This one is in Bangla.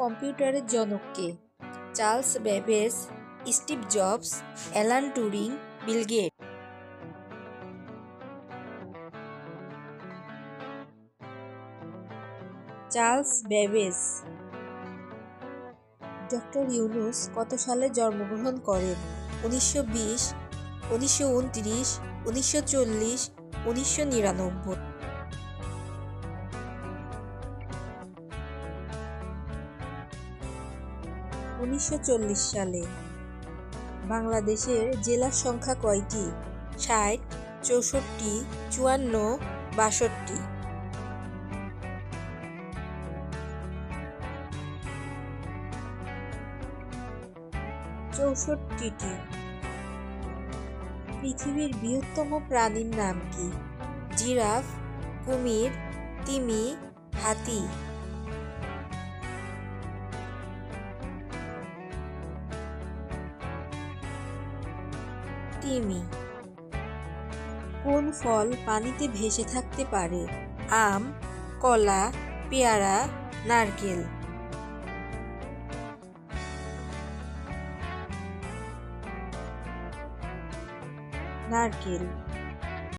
কম্পিউটারের জনক কে Charles Babbage Steve Jobs, Alan Turing, Bill Gates Charles Babbage doctor Yunus কত সালে জন্মগ্রহণ করেন? উনিশশো বিশ, উনিশশো উনত্রিশ, উনিশশো চল্লিশ, উনিশশো নিরানব্বই। উনিশশো চল্লিশ সালে। বাংলাদেশের জেলার সংখ্যা কয়টি? ষাট, চৌষট্টি, চুয়ান্ন, বাষট্টি। চৌষট্টিটি। পৃথিবীর বৃহত্তম প্রাণীর নাম কি? জিরাফ, কুমির, তিমি, হাতি। তিমি কোন ফল পানিতে ভেসে থাকতে পারে? আম কলা পেয়ারা নারকেল। নারকেল।